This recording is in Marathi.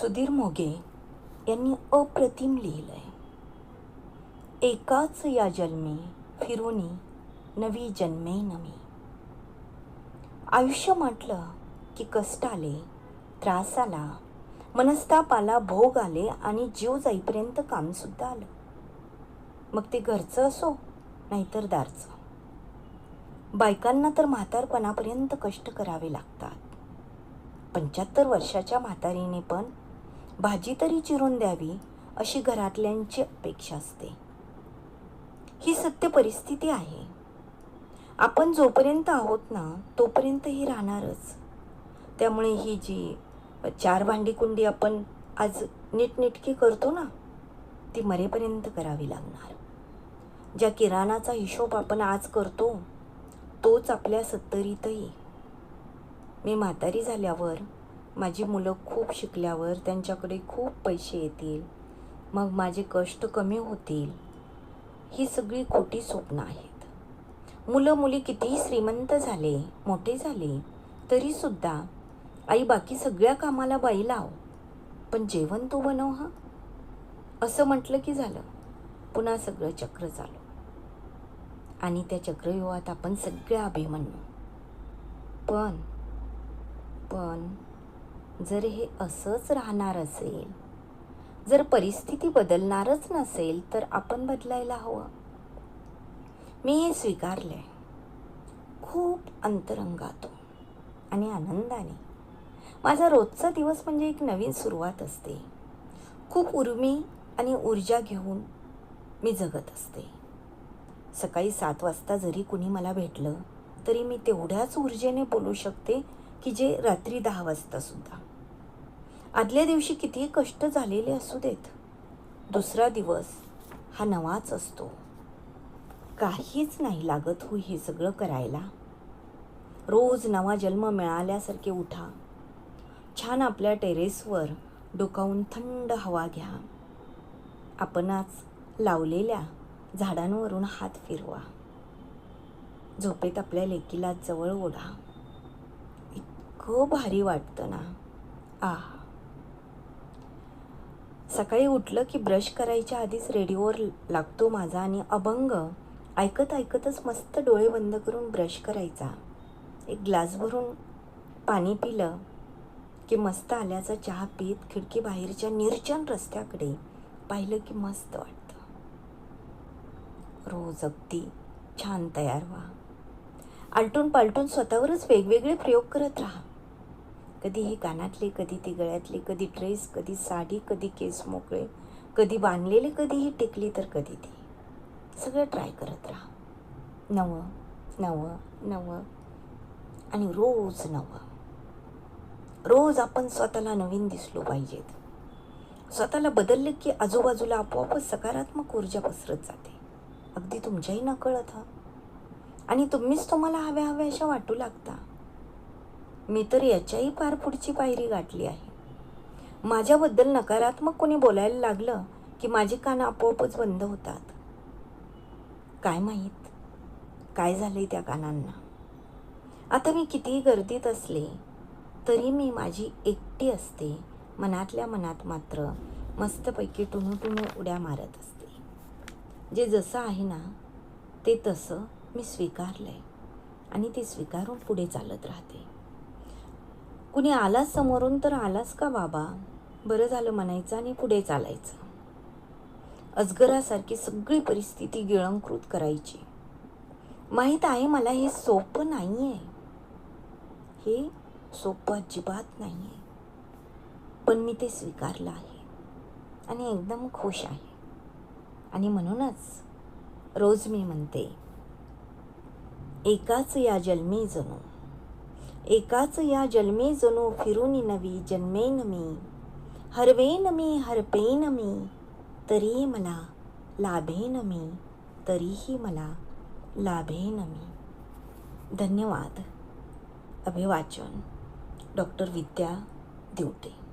सुधीर मोगे यांनी अप्रतिम लिहिलं आहे एकाच या जन्मी फिरुनी नवी जन्मे नमी आयुष्य म्हटलं की कष्ट आले त्रास आला मनस्ताप आला भोग आले आणि जीव जाईपर्यंत कामसुद्धा आलं. मग ते घरचं असो नाहीतर दारचं. बायकांना तर म्हातारपणापर्यंत कष्ट करावे लागतात. पंच्याहत्तर वर्षाच्या म्हातारीने पण भाजी तरी चिरून द्यावी अशी घरातल्यांची अपेक्षा असते. ही सत्य परिस्थिती आहे. आपण जोपर्यंत आहोत ना तोपर्यंत ही राहणारच. त्यामुळे ही जी चार भांडी कुंडी आपण आज नीटनेटकी करतो ना ती मरेपर्यंत करावी लागणार. ज्या किराणाचा हिशोब आपण आज करतो तोच आपल्या सत्तरीतही. मी म्हातारी झाल्यावर माझी मुलं खूप शिकल्यावर त्यांच्याकडे खूप पैसे येतील. मग माझे कष्ट कमी होतील. ही सगळी खोटी स्वप्न आहेत. मुलं मुली कितीही श्रीमंत झाले मोठे झाले तरीसुद्धा आई बाकी सगळ्या कामाला बाई लाव. पण जेवण तू बनव हा? असं म्हटलं की झालं. पुन्हा सगळं चक्र चालू. आणि त्या चक्रव्यूहात आपण सगळ्या अभिमन्यू. पण पण जर हे असंच राहणार असेल जर परिस्थिती बदलणारच नसेल तर आपण बदलायला हवं. मी हे स्वीकारलंय. खूप अंतरंगातून आणि आनंदाने. माझा रोजचा दिवस म्हणजे एक नवीन सुरुवात असते. खूप उर्मी आणि ऊर्जा घेऊन मी जगत असते. सकाळी सात वाजता जरी कुणी मला भेटलं तरी मी तेवढ्याच ऊर्जेने बोलू शकते की जे रात्री दहा वाजतासुद्धा आदल्या दिवशी कितीही कष्ट झालेले असू देत दुसरा दिवस हा नवाच असतो. काहीच नाही लागत हो हे सगळं करायला. रोज नवा जन्म मिळाल्यासारखे उठा. छान आपल्या टेरेसवर डोकावून थंड हवा घ्या. आपणच लावलेल्या झाडांवरून हात फिरवा. झोपेत आपल्या लेकीला जवळ ओढा. इतकं भारी वाटतं ना. आह. सकाळी उठलं की ब्रश करायच्या आधीच रेडिओवर लागतो माझा आणि अभंग. ऐकत ऐकतच मस्त डोळे बंद करून ब्रश करायचा. एक ग्लास भरून पाणी पिलं की मस्त आल्याचा चहा पीत खिडकी बाहेरच्या निर्जन रस्त्याकडे पाहिलं की मस्त वाटतं. रोज अगदी छान तयार व्हा. आलटून पालटून स्वतःवरच वेगवेगळे प्रयोग करत राहा. कधी हे कानातले कधी ती गळ्यातली कधी ड्रेस कधी साडी कधी केस मोकळे कधी बांधलेले कधीही टेकली तर कधी ती. सगळं ट्राय करत राहा. नवं नवं नवं आणि रोज नवं. रोज आपण स्वतःला नवीन दिसलो पाहिजेत. स्वतःला बदलले की आजूबाजूला आपोआपच सकारात्मक ऊर्जा पसरत जाते. अगदी तुमच्याही नकळत हा. आणि तुम्हीच तुम्हाला हव्या हव्या अशा वाटू लागता. मी तर याच्याही फार पुढची पायरी गाठली आहे. माझ्याबद्दल नकारात्मक कोणी बोलायला लागलं की माझी कानं आपोआपच बंद होतात? काय माहीत? काय झालंय त्या कानांना? आता मी कितीही गर्दीत असले तरी मी माझी एकटी असते मनातल्या मनात मात्र मस्तपैकी टुणू टुणू उड्या मारत असते. जे जसं आहे ना ते तसं मी स्वीकारलं आहे आणि ते स्वीकारून पुढे चालत राहते. कुणी आलाच समोरून तर आलाच का बाबा? बरं झालं म्हणायचं आणि पुढे चालायचं. अजगरासारखी सगळी परिस्थिती गिळंकृत करायची. माहीत आहे मला हे सोपं नाही आहे हे सोपं अजिबात नाही आहे पण मी ते स्वीकारलं आहे. आणि एकदम खुश आहे. आणि म्हणूनच रोज मी म्हणते एकाच या जन्मी जणू. एकाच या जन्मे जणू फिरून नवी जन्मेन मी हरवेन मी हरपेन मी तरी मला लाभेन मी तरीही मला लाभेन मी धन्यवाद. अभिवाचन. डॉक्टर विद्या दिवटे